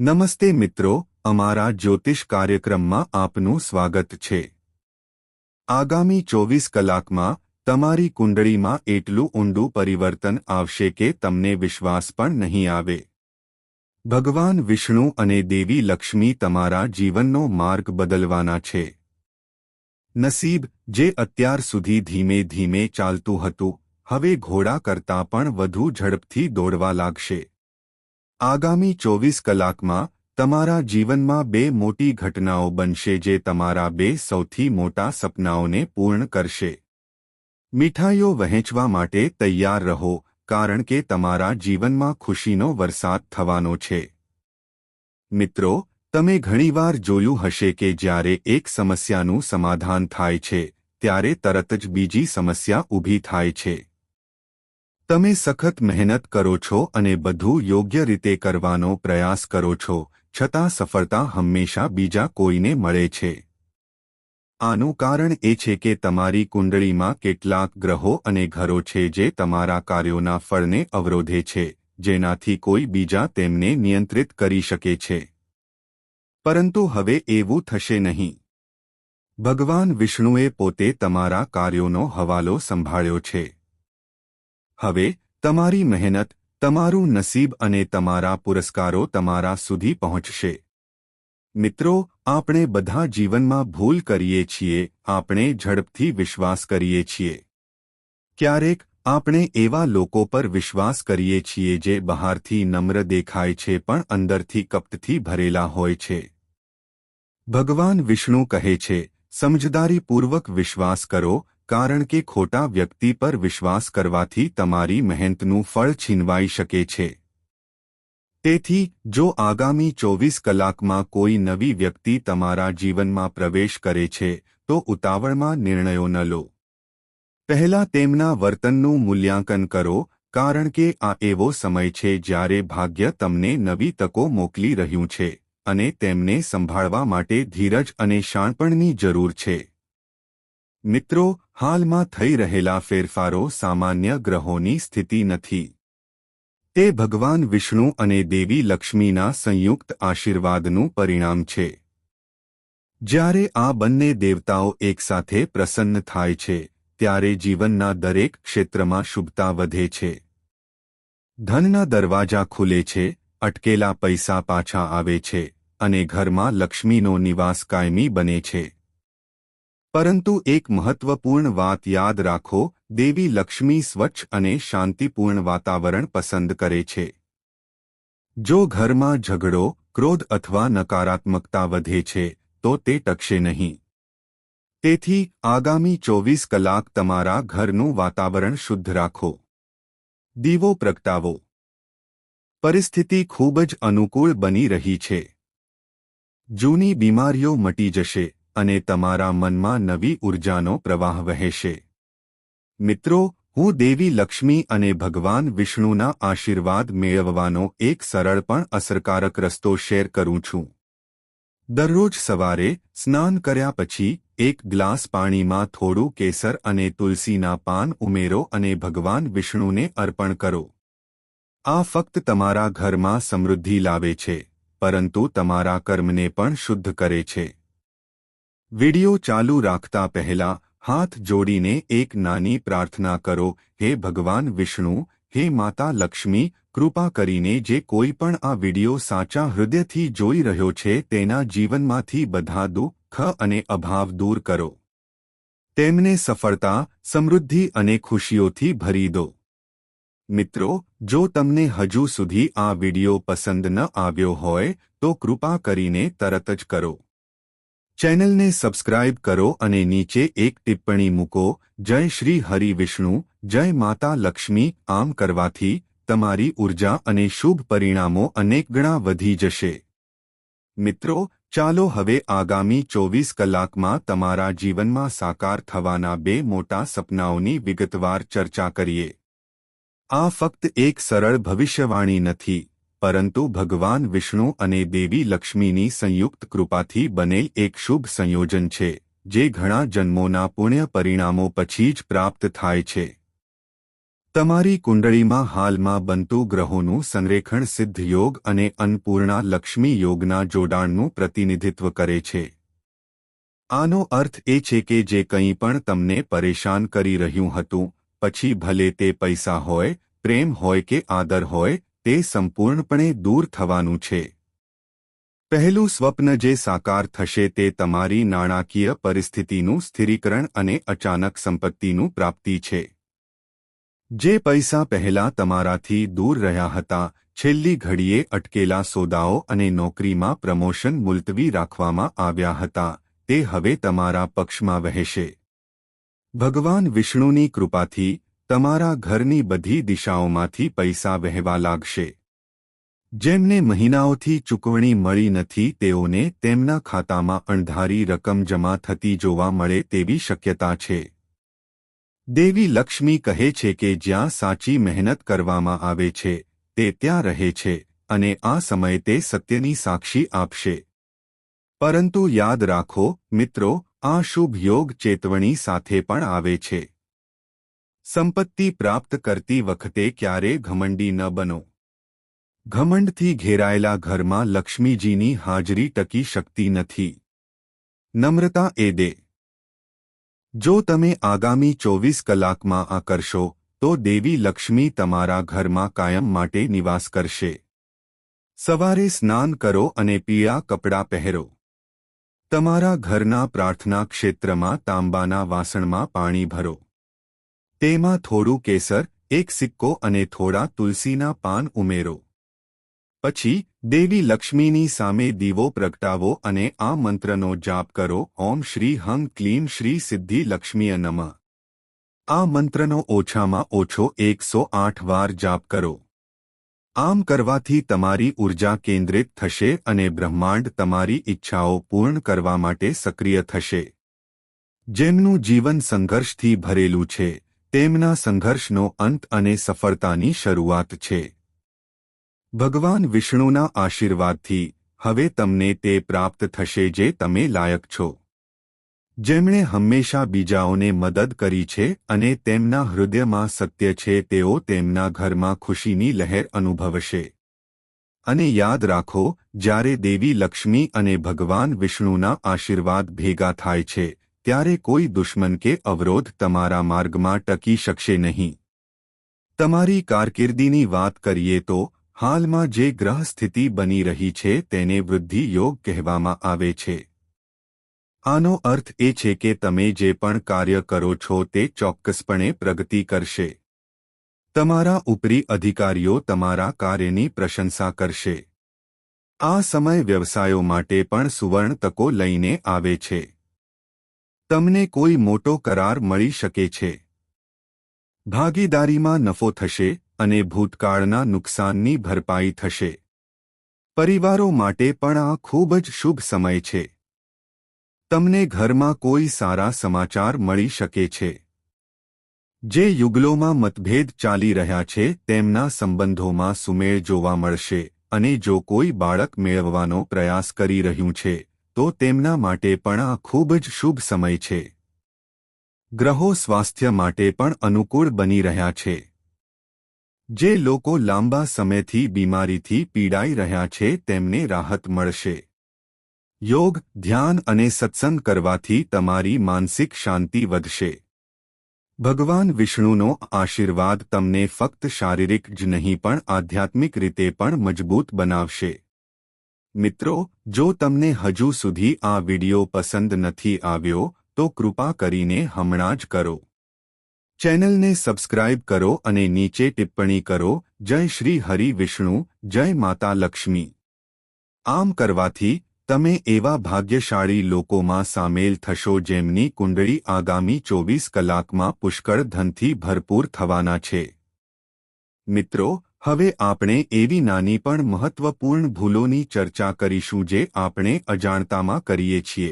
નમસ્તે મિત્રો, અમારા જ્યોતિષ કાર્યક્રમમાં આપનું સ્વાગત છે. આગામી ચોવીસ કલાકમાં તમારી કુંડળીમાં એટલું ઊંડું પરિવર્તન આવશે કે તમને વિશ્વાસ પણ નહીં આવે. ભગવાન વિષ્ણુ અને દેવી લક્ષ્મી તમારા જીવનનો માર્ગ બદલવાના છે. નસીબ, જે અત્યાર સુધી ધીમે ધીમે ચાલતું હતું, હવે ઘોડા કરતાં પણ વધુ ઝડપથી દોડવા લાગશે. આગામી ચોવીસ કલાકમાં તમારા જીવનમાં બે મોટી ઘટનાઓ બનશે જે તમારા બે સૌથી મોટા સપનાઓને પૂર્ણ કરશે. મીઠાઈઓ વહેંચવા માટે તૈયાર રહો, કારણ કે તમારા જીવનમાં ખુશીનો વરસાદ થવાનો છે. મિત્રો, તમે ઘણીવાર જોયું હશે કે જ્યારે એક સમસ્યાનું સમાધાન થાય છે, ત્યારે તરત જ બીજી સમસ્યા ઊભી થાય છે. તમે સખત મહેનત કરો છો અને બધું યોગ્ય રીતે કરવાનો પ્રયાસ કરો છો, છતાં સફળતા હંમેશા બીજા કોઈને મળે છે. આનું કારણ એ છે કે તમારી કુંડળીમાં કેટલાક ગ્રહો અને ઘરો છે જે તમારા કાર્યોના ફળને અવરોધે છે, જેનાથી કોઈ બીજા તેમને નિયંત્રિત કરી શકે છે. પરંતુ હવે એવું થશે નહીં. ભગવાન વિષ્ણુએ પોતે તમારા કાર્યોનો હવાલો સંભાળ્યો છે. હવે, તમારી મહેનત, તમારું નસીબ અને તમારા પુરસ્કારો તમારા સુધી પહોંચશે. મિત્રો, આપણે બધા જીવનમાં ભૂલ કરીએ છીએ, આપણે ઝડપથી વિશ્વાસ કરીએ છીએ. ક્યારેક, આપણે એવા લોકો પર વિશ્વાસ કરીએ છીએ જે બહારથી નમ્ર દેખાય છે પણ અંદરથી કપટથી ભરેલા હોય છે. ભગવાન વિષ્ણુ કહે છે, સમજદારીપૂર્વક વિશ્વાસ કરો કારણ કે ખોટા વ્યક્તિ પર વિશ્વાસ કરવાથી તમારી મહેનતનું ફળ છીનવાઈ શકે છે. તેથી, જો આગામી ચોવીસ કલાકમાં કોઈ નવી વ્યક્તિ તમારા જીવનમાં પ્રવેશ કરે છે, તો ઉતાવળમાં નિર્ણયો ન લો. પહેલા તેમના વર્તનનું મૂલ્યાંકન કરો, કારણ કે આ એવો સમય છે જ્યારે ભાગ્ય તમને નવી તકો મોકલી રહ્યું છે, અને તેમને સંભાળવા માટે ધીરજ અને શાણપણની જરૂર છે. મિત્રો હાલમાં થઈ રહેલા ફેરફારો સામાન્ય ગ્રહોની સ્થિતિ નથી. તે ભગવાન વિષ્ણુ અને દેવી લક્ષ્મીના સંયુક્ત આશીર્વાદનું પરિણામ છે. જ્યારે આ બંને દેવતાઓ એકસાથે પ્રસન્ન થાય છે, ત્યારે જીવનના દરેક ક્ષેત્રમાં શુભતા વધે છે. ધનના દરવાજા ખુલે છે, અટકેલા પૈસા પાછા આવે છે, અને ઘરમાં લક્ષ્મીનો નિવાસ કાયમી બને છે. પરંતુ એક મહત્વપૂર્ણ વાત યાદ રાખો, દેવી લક્ષ્મી સ્વચ્છ અને શાંતિપૂર્ણ વાતાવરણ પસંદ કરે છે. જો ઘરમાં ઝઘડો, ક્રોધ અથવા નકારાત્મકતા વધે છે, તો તે ટકશે નહીં. તેથી, આગામી ચોવીસ કલાક તમારા ઘરનું વાતાવરણ શુદ્ધ રાખો. દીવો પ્રગટાવો. પરિસ્થિતિ ખૂબ જ અનુકૂળ બની રહી છે. જૂની બીમારીઓ મટી જશે. અને તમારા મનમાં નવી ઉર્જાનો પ્રવાહ વહેશે. મિત્રો, હું દેવી લક્ષ્મી અને ભગવાન વિષ્ણુના આશીર્વાદ મેળવવાનો એક સરળ પણ અસરકારક રસ્તો શેર કરું છું. દરરોજ સવારે સ્નાન કર્યા પછી એક ગ્લાસ પાણીમાં થોડું કેસર અને તુલસીના પાન ઉમેરો અને ભગવાન વિષ્ણુને અર્પણ કરો. આ ફક્ત તમારા ઘરમાં સમૃદ્ધિ લાવે છે, પરંતુ તમારા કર્મને પણ શુદ્ધ કરે છે. વિડિયો ચાલુ રાખતા પહેલા હાથ જોડીને એક નાની પ્રાર્થના કરો, હે ભગવાન વિષ્ણુ, હે માતા લક્ષ્મી, કૃપા કરીને જે કોઈ પણ આ વિડિયો સાચા હૃદયથી જોઈ રહ્યો છે તેના જીવનમાંથી બધા દુઃખ અને અભાવ દૂર કરો. તેમને સફળતા, સમૃદ્ધિ અને ખુશીઓથી ભરી દો. મિત્રો, જો તમને હજુ સુધી આ વિડિયો પસંદ ન આવ્યો હોય, તો કૃપા કરીને તરત જ કરો. ચેનલને સબસ્ક્રાઇબ કરો અને નીચે એક ટિપ્પણી મૂકો, જય શ્રી હરિ વિષ્ણુ, જય માતા લક્ષ્મી, આમ કરવાથી તમારી ઊર્જા અને શુભ પરિણામો અનેક ગણા વધી જશે. મિત્રો, ચાલો હવે આગામી ચોવીસ કલાકમાં તમારા જીવનમાં સાકાર થવાના બે મોટા સપનાઓની વિગતવાર ચર્ચા કરીએ. આ ફક્ત એક સરળ ભવિષ્યવાણી નથી. પરંતુ ભગવાન વિષ્ણુ અને દેવી લક્ષ્મીની સંયુક્ત કૃપાથી બનેલ એક શુભ સંયોજન છે, જે ઘણા જન્મોના પુણ્ય પરિણામો પછી જ પ્રાપ્ત થાય છે. તમારી કુંડળીમાં હાલમાં બનતું ગ્રહોનું સંરેખણ સિદ્ધ યોગ અને અન્નપૂર્ણા લક્ષ્મી યોગના જોડાણનું પ્રતિનિધિત્વ કરે છે. આનો અર્થ એ છે કે જે કંઈ પણ તમને પરેશાન કરી રહ્યું હતું, પછી ભલે તે પૈસા હોય, પ્રેમ હોય કે આદર હોય તે સંપૂર્ણપણે દૂર થવાનું છે. પહેલું સ્વપ્ન જે સાકાર થશે તે તમારી નાણાકીય પરિસ્થિતિનું સ્થિરીકરણ અને અચાનક સંપત્તિનું પ્રાપ્તિ છે. જે પૈસા પહેલા તમારાથી દૂર રહ્યા હતા, છેલ્લી ઘડીએ અટકેલા સોદાઓ અને નોકરીમાં પ્રમોશન મુલતવી રાખવામાં આવ્યા હતા, તે હવે તમારા પક્ષમાં વહેશે. ભગવાન વિષ્ણુની કૃપાથી તમારા ઘરની બધી દિશાઓમાંથી પૈસા વહેવા લાગશે. જેમને મહિનાઓથી ચૂકવણી મળી નથી, તેઓને તેમના ખાતામાં અણધારી રકમ જમા થતી જોવા મળે તેવી શક્યતા છે. દેવી લક્ષ્મી કહે છે કે જ્યાં સાચી મહેનત કરવામાં આવે છે, તે ત્યાં રહે છે અને આ સમયે તે સત્યની સાક્ષી આપશે. પરંતુ યાદ રાખો, મિત્રો, આ શુભ યોગ ચેતવણી સાથે પણ આવે છે. સંપત્તિ પ્રાપ્ત કરતી વખતે ક્યારે ઘમંડી ન બનો. ઘમંડથી ઘેરાયેલા ઘરમાં લક્ષ્મીજીની હાજરી ટકી શકતી નથી. નમ્રતા એ દે. જો તમે આગામી ચોવીસ કલાકમાં આ તો દેવી લક્ષ્મી તમારા ઘરમાં કાયમ માટે નિવાસ કરશે. સવારે સ્નાન કરો અને પીળા કપડાં પહેરો. તમારા ઘરના પ્રાર્થના ક્ષેત્રમાં તાંબાના વાસણમાં પાણી ભરો. તેમાં થોડું કેસર, એક સિક્કો અને થોડા તુલસીના પાન ઉમેરો. પછી, દેવી લક્ષ્મીની સામે દીવો પ્રગટાવો અને આ મંત્રનો જાપ કરો, ઓમ શ્રી હંગ ક્લીમ શ્રી સિદ્ધિ લક્ષ્મીય નમ. આ મંત્રનો ઓછામાં ઓછો એકસો આઠ વાર જાપ કરો. આમ કરવાથી તમારી ઊર્જા કેન્દ્રિત થશે અને બ્રહ્માંડ તમારી ઈચ્છાઓ પૂર્ણ કરવા માટે સક્રિય થશે. જેમનું જીવન સંઘર્ષથી ભરેલું છે. તેમના સંઘર્ષનો અંત અને સફળતાની શરૂઆત છે. ભગવાન વિષ્ણુના આશીર્વાદથી હવે તમને તે પ્રાપ્ત થશે જે તમે લાયક છો. જેમણે હંમેશા બીજાઓને મદદ કરી છે અને તેમના હૃદયમાં સત્ય છે, તેઓ તેમના ઘરમાં ખુશીની લહેર અનુભવશે. અને યાદ રાખો, જ્યારે દેવી લક્ષ્મી અને ભગવાન વિષ્ણુના આશીર્વાદ ભેગા થાય છે ત્યારે કોઈ દુશ્મન કે અવરોધ તમારા માર્ગમાં ટકી શકશે નહીં. તમારી કારકિર્દીની વાત કરીએ તો, હાલમાં જે ગ્રહ સ્થિતિ બની રહી છે તેને વૃદ્ધિ યોગ કહેવામાં આવે છે. આનો અર્થ એ છે કે તમે જે પણ કાર્ય કરો છો તે ચોક્કસપણે પ્રગતિ કરશે. તમારા ઉપરી અધિકારીઓ તમારા કાર્યની પ્રશંસા કરશે. આ સમય વ્યવસાયો માટે પણ સુવર્ણ તકો લઈને આવે છે. તમને કોઈ મોટો કરાર મળી શકે છે. ભાગીદારીમાં નફો થશે અને ભૂતકાળના નુકસાનની ભરપાઈ થશે. પરિવારો માટે પણ આ ખૂબ જ શુભ સમય છે. તમને ઘરમાં કોઈ સારા સમાચાર મળી શકે છે. જે યુગલોમાં મતભેદ ચાલી રહ્યા છે, તેમના સંબંધોમાં સુમેળ જોવા મળશે અને જો કોઈ બાળક મેળવવાનો પ્રયાસ કરી રહ્યું છે તો તેમના માટે પણ આ ખૂબ જ શુભ સમય છે. ગ્રહો સ્વાસ્થ્ય માટે પણ અનુકૂળ બની રહ્યા છે. જે લોકો લાંબા સમયથી બીમારીથી પીડાઈ રહ્યા છે, તેમને રાહત મળશે. યોગ, ધ્યાન અને સત્સંગ કરવાથી તમારી માનસિક શાંતિ વધશે. ભગવાન વિષ્ણુનો આશીર્વાદ તમને ફક્ત શારીરિક જ નહીં પણ આધ્યાત્મિક રીતે પણ મજબૂત બનાવશે. મિત્રો, જો તમને હજુ સુધી આ વિડિયો પસંદ નથી આવ્યો, તો કૃપા કરીને હમણાં જ કરો. ચેનલને સબસ્ક્રાઇબ કરો અને નીચે ટિપ્પણી કરો, જય શ્રી હરિ વિષ્ણુ, જય માતા લક્ષ્મી. આમ કરવાથી, તમે એવા ભાગ્યશાળી લોકોમાં સામેલ થશો જેમની કુંડળી આગામી ચોવીસ કલાકમાં પુષ્કળ ધનથી ભરપૂર થવાના છે. મિત્રો હવે આપણે એવી નાની પણ મહત્વપૂર્ણ ભૂલોની ચર્ચા કરીશું જે આપણે અજાણતામાં કરીએ છીએ.